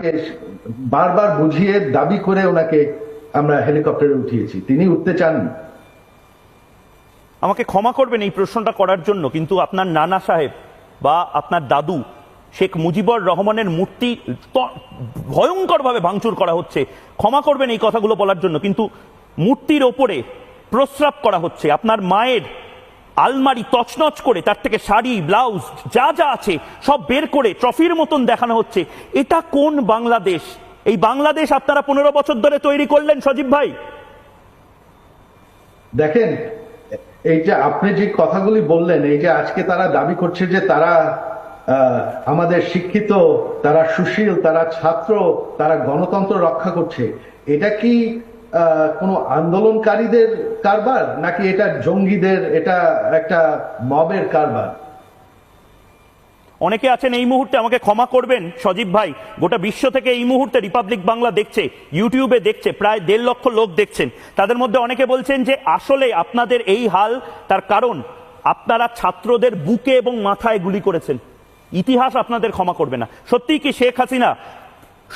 ওনাকে বারবার বুঝিয়ে দাবি করে ওনাকে আমরা হেলিকপ্টারে উঠিয়েছি। তিনি উঠতে চাননি আমাকে ক্ষমা করবেন এই প্রশ্নটা করার জন্য, কিন্তু আপনার নানা সাহেব বা আপনার দাদু শেখ মুজিবুর রহমানের মূর্তি ভয়ঙ্করভাবে ভাঙচুর করা হচ্ছে। ক্ষমা করবেন এই কথাগুলো বলার জন্য, কিন্তু মূর্তির ওপরে প্রস্রাব করা হচ্ছে। আপনার মায়ের আলমারি তছনছ করে, তার থেকে শাড়ি, ব্লাউজ, যা যা আছে, সব বের করে ট্রফির মতন দেখানো হচ্ছে। এটা কোন বাংলাদেশ? এই বাংলাদেশ আপনারা পনেরো বছর ধরে তৈরি করলেন, সজীব ভাই? দেখেন এই যে আপনি যে কথাগুলি বললেন, এই যে আজকে তারা দাবি করছে যে তারা আমাদের শিক্ষিত, তারা সুশীল, তারা ছাত্র, তারা গণতন্ত্র রক্ষা করছে, এটা কি কোনো আন্দোলনকারীদের কারবার, নাকি এটা জঙ্গিদের, এটা একটা মবের কারবার? অনেকে আছেন এই মুহূর্তে আমাকে ক্ষমা করবেন, সজীব ভাই। গোটা বিশ্ব থেকে এই মুহূর্তে রিপাবলিক বাংলা দেখছে ইউটিউবে দেখছে, প্রায় দেড় লক্ষ লোক দেখছেন। তাদের মধ্যে অনেকে বলছেন যে, আসলে আপনাদের এই হাল, তার কারণ আপনারা ছাত্রদের বুকে এবং মাথায় গুলি করেছেন। ইতিহাস আপনাদের ক্ষমা করবে না। সত্যি কি শেখ হাসিনা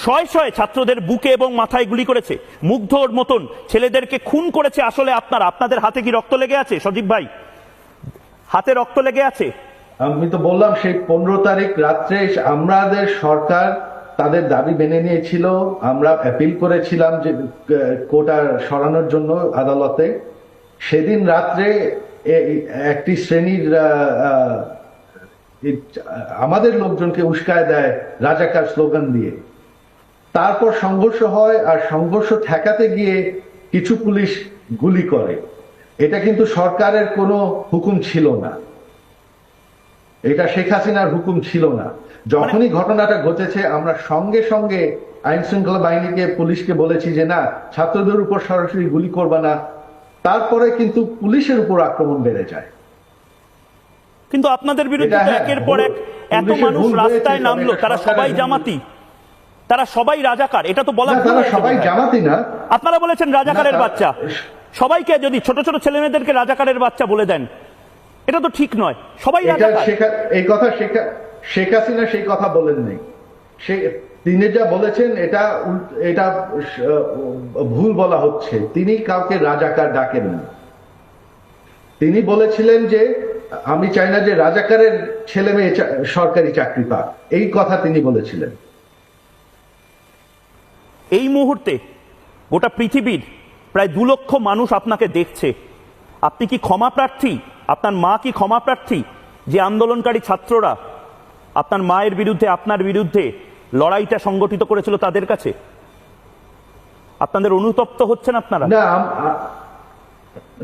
শয়ে শয়ে ছাত্রদের বুকে এবং মাথায় গুলি করেছে। মুগ্ধর মতন ছেলেদেরকে খুন করেছে আসলে আপনারা। আপনাদের হাতে কি রক্ত লেগে আছে, সজীব ভাই? হাতে রক্ত লেগে আছে? আমি তো বললাম, সেই পনেরো তারিখ রাত্রে আমাদের সরকার তাদের দাবি মেনে নিয়েছিল। আমরা অ্যাপিল করেছিলাম যে কোটা সরানোর জন্য আদালতে। সেদিন রাত্রে একটি শ্রেণির আমাদের লোকজনকে উস্কায় দেয় রাজাকার স্লোগান দিয়ে। তারপর সংঘর্ষ হয় আর সংঘর্ষ ঠেকাতে গিয়ে কিছু পুলিশ গুলি করে। এটা কিন্তু সরকারের কোনো হুকুম ছিল না। এটা শেখ হাসিনার হুকুম ছিল না। যখনই ঘটনাটা ঘটেছে আমরা সঙ্গে সঙ্গে আইন শৃঙ্খলা বাহিনীকে পুলিশকে বলেছি যে না ছাত্রদের উপর সরাসরি গুলি করবা না। তারপরে কিন্তু পুলিশের উপর আক্রমণ বেড়ে যায়। কিন্তু আপনাদের বিরুদ্ধে হ্যাঁ, একের পর এক এত মানুষ রাস্তায় নামলো তারা সবাই জামাতি। তারা সবাই রাজাকার এটা তো বলা সবাই। জামাতি না। আপনারা বলেছেন রাজাকারের বাচ্চা। সবাইকে যদি ছোট ছোট ছেলেমেয়েদেরকে রাজাকারের বাচ্চা বলে দেন এটা তো ঠিক নয়। সবাই এই কথা শেখ হাসিনা সেই কথা বলেন নাই সে তিনি যা বলেছেন এটা এটা ভুল বলা হচ্ছে। তিনি কাউকে রাজাকার ডাকেন না তিনি বলেছিলেন যে আমি চাই না যে রাজাকারের ছেলে মেয়ে সরকারি চাকরি পাক। এই কথা তিনি বলেছিলেন। এই মুহূর্তে গোটা পৃথিবীর প্রায় দু লক্ষ মানুষ আপনাকে দেখছে। আপনি কি ক্ষমা প্রার্থী? আপনার মা কি ক্ষমা প্রার্থী? যে আন্দোলনকারী ছাত্ররা আপনার মায়ের বিরুদ্ধে, আপনার বিরুদ্ধে লড়াইটা সংগঠিত করেছিল তাদের কাছে? আপনাদের অনুতপ্ত হচ্ছেন আপনারা? না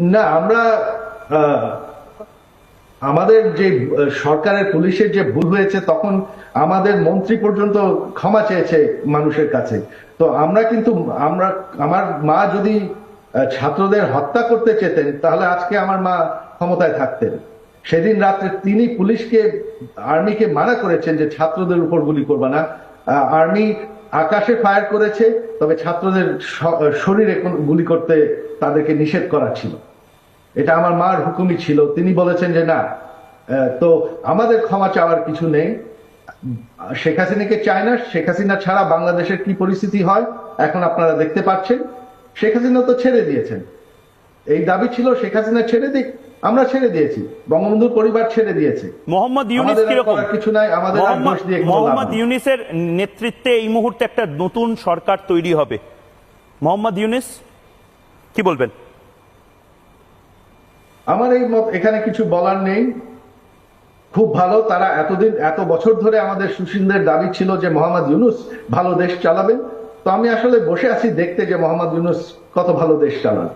না, আমরা আমাদের যে সরকারের পুলিশের যে ভুল হয়েছে, তখন আমাদের মন্ত্রী পর্যন্ত ক্ষমা চেয়েছে মানুষের কাছে। তো আমরা কিন্তু, আমরা, আমার মা যদি ছাত্রদের হত্যা করতে চেতেন, তাহলে আজকে আমার মা ক্ষমতায় থাকতেন। সেদিন রাত্রে তিনি পুলিশকে, আর্মিকে মানা করেছেন যে ছাত্রদের উপর গুলি করবে না। আর্মি আকাশে ফায়ার করেছে, তবে ছাত্রদের শরীরে গুলি করতে তাদেরকে নিষেধ করা ছিল। এটা আমার মার হুকুমই ছিল। তিনি বলেছেন যে না তো আমাদের ক্ষমা চাওয়ার কিছু নেই। শেখ হাসিনাকে চায় না। শেখ হাসিনা ছাড়া বাংলাদেশের কি পরিস্থিতি হয়? এখন আপনারা দেখতে পাচ্ছেন। শেখ হাসিনা তো ছেড়ে দিয়েছেন। এই দাবি ছিল শেখ হাসিনা ছেড়ে দিক আমরা ছেড়ে দিয়েছি। বঙ্গবন্ধুর পরিবার ছেড়ে দিয়েছে। মোহাম্মদ ইউনিস কীরকম? কিছু নাই আমাদের দোষ দিয়ে মোহাম্মদ ইউনিসের নেতৃত্বে এই মুহূর্তে একটা নতুন সরকার তৈরি হবে। মোহাম্মদ ইউনিস কি বলবেন? আমার এই মত এখানে কিছু বলার নেই। খুব ভালো, তারা এতদিন, এত বছর ধরে আমাদের সুশীলদের দাবি ছিল যে মোহাম্মদ ইউনুস ভালো দেশ চালাবেন তো আমি আসলে বসে আছি দেখতে যে মোহাম্মদ ইউনুস কত ভালো দেশ চালান।